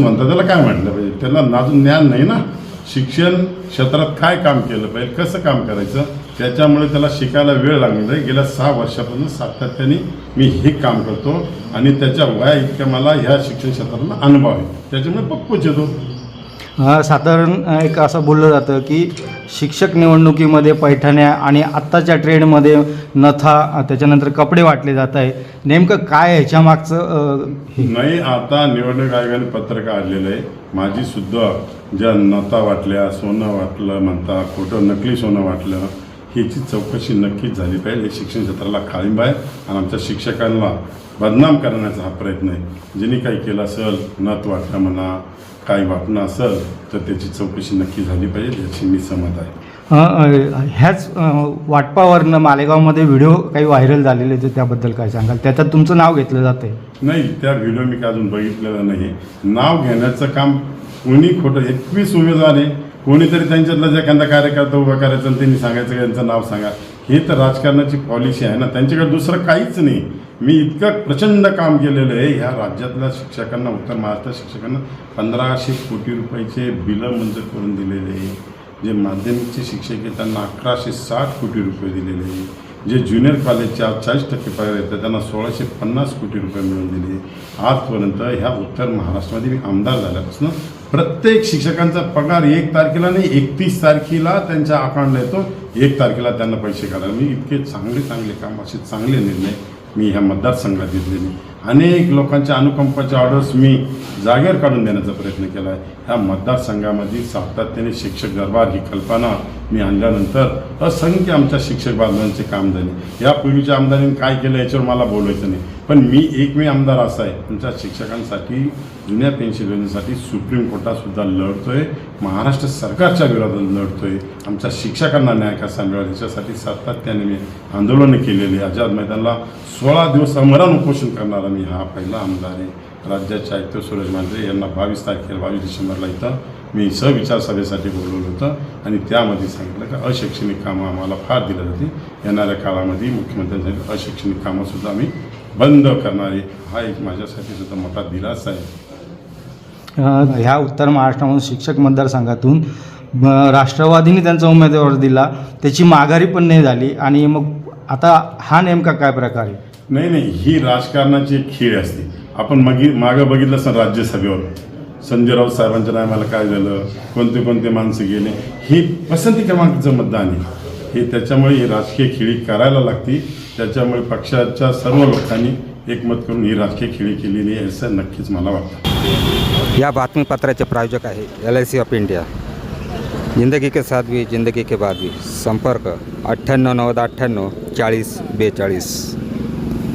माणूस म्हणतात त्याला काय म्हटलं पाहिजे? त्याला अजून ज्ञान नाही ना? शिक्षण क्षेत्रात काय काम केलं पाहिजे? कसं काम करायचं? त्याच्यामुळे त्याला शिकायला वेळ लागलेला आहे. गेल्या सहा वर्षापासून सातत्याने मी हे काम करतो आणि त्याच्या वया इतक्या मला ह्या शिक्षण क्षेत्रातला अनुभव आहे. त्याच्यामुळे पप्पूच येतो. साधारण एक असं बोललं जातं की शिक्षक निवडणुकीमध्ये पैठण्या आणि आत्ताच्या ट्रेंडमध्ये नथा त्याच्यानंतर कपडे वाटले जात आहे. नेमकं काय ह्याच्या मागचं हे? नाही आता निवडणूक आयोगाने पत्रक काढलेलं आहे. माझी सुद्धा ज्या नथा वाटल्या सोनं वाटलं म्हणता खोटं नकली सोनं वाटलं ह्याची चौकशी नक्कीच झाली पाहिजे. शिक्षण क्षेत्राला खाळिंब आहे आणि आमच्या शिक्षकांना बदनाम करण्याचा हा प्रयत्न आहे. ज्यांनी काही केला असेल नथ वाटलं म्हणा काही वाटणं असेल तर त्याची चौकशी नक्की झाली पाहिजे याची मी सहमत आहे. अ, अ, ह्याच अ, वाटपावरनं मालेगावमध्ये व्हिडिओ काही व्हायरल झालेले तर त्याबद्दल काय सांगाल? त्याच्यात तुमचं नाव घेतलं जातं आहे नाही त्या व्हिडिओ मी काय अजून बघितलेलं नाही नाव घेण्याचं काम कोणी खोटं एकवीस उमेदवार आहे. कोणीतरी त्यांच्यातला जे एखादा कार्यकर्ता उभा करायचा आणि त्यांनी सांगायचं की यांचं नाव सांगा. हे तर राजकारणाची पॉलिसी आहे ना. त्यांच्याकडे दुसरं काहीच नाही. मी इतकं प्रचंड काम केलेलं आहे. ह्या राज्यातल्या शिक्षकांना उत्तर महाराष्ट्र शिक्षकांना पंधराशे कोटी रुपयाचे बिलं मंजूर करून दिलेले आहे. जे माध्यमिकचे शिक्षक आहेत त्यांना अकराशे साठ कोटी रुपये दिलेले आहे. जे ज्युनियर कॉलेजचे आज चाळीस टक्के पगार येतात त्यांना सोळाशे पन्नास कोटी रुपये मिळून दिले. आजपर्यंत ह्या उत्तर महाराष्ट्रामध्ये मी आमदार झाल्यापासून प्रत्येक शिक्षकांचा पगार एक तारखेला नाही एकतीस तारखेला त्यांच्या अकाउंटला येतो. एक तारखेला त्यांना पैसे काढायला मी इतके चांगले चांगले काम असे चांगले निर्णय मी ह्या मतदारसंघात घेतलेले अनेक लोकांच्या अनुकंपाच्या ऑर्डर्स मी जागेवर काढून देण्याचा प्रयत्न केला आहे ह्या मतदारसंघामध्ये सातत्याने शिक्षक दरबार ही कल्पना मी आणल्यानंतर असंख्य आमच्या शिक्षक बांधवांचे काम झाले. यापूर्वीच्या आमदारांनी काय केलं याच्यावर मला बोलायचं नाही. पण मी एकमेव आमदार असा आहे. तुमच्या शिक्षकांसाठी जुन्या पेन्शन योजनेसाठी सुप्रीम कोर्टातसुद्धा लढतो लढतोय. महाराष्ट्र सरकारच्या विरोधात लढतोय. आमच्या शिक्षकांना न्याय कसा मिळाला याच्यासाठी सातत्याने मी आंदोलनं केलेली आझाद मैदानला सोळा दिवस अमरण उपोषण करणारा मी हा पहिला आमदार आहे. राज्याचे आयुक्त सुरेश मांढरे यांना बावीस तारखेला बावीस डिसेंबरला इथं मी सविचार सभेसाठी बोलवलं होतं. आणि त्यामध्ये सांगितलं की अशैक्षणिक कामं आम्हाला फार दिलं जाते येणाऱ्या काळामध्ये मुख्यमंत्र्यांसाठी अशैक्षणिक कामंसुद्धा आम्ही बंद करणार हा एक माझ्यासाठी सुद्धा मोठा दिलासा आहे. ह्या उत्तर महाराष्ट्रामधून शिक्षक मतदारसंघातून राष्ट्रवादीने त्यांचा उमेदवार दिला. त्याची माघारी पण नाही झाली. आणि मग आता हा नेमका काय प्रकार आहे? नाही नाही. ही राजकारणाची खेळ असते. आपण मागी मागं बघितलं असं राज्यसभेवर. संजय राऊत साहेबांच्या टायमाला काय झालं? कोणते कोणते माणसं गेले? हे पसंती क्रमांकाचं मतदान आहे. हे त्याच्यामुळे ही राजकीय खेळी करायला लागती. त्याच्यामुळे पक्षाच्या सर्व लोकांनी एकमत करून ही राजकीय खेळी केलेली आहे असं नक्कीच मला वाटतं. या बातमीपत्राचे प्रायोजक आहे L I C of India. जिंदगी के साथ भी जिंदगी के बाद भी. संपर्क अठ्ठ्याण्णव नव्वद अठ्ठ्याण्णव चाळीस बेचाळीस.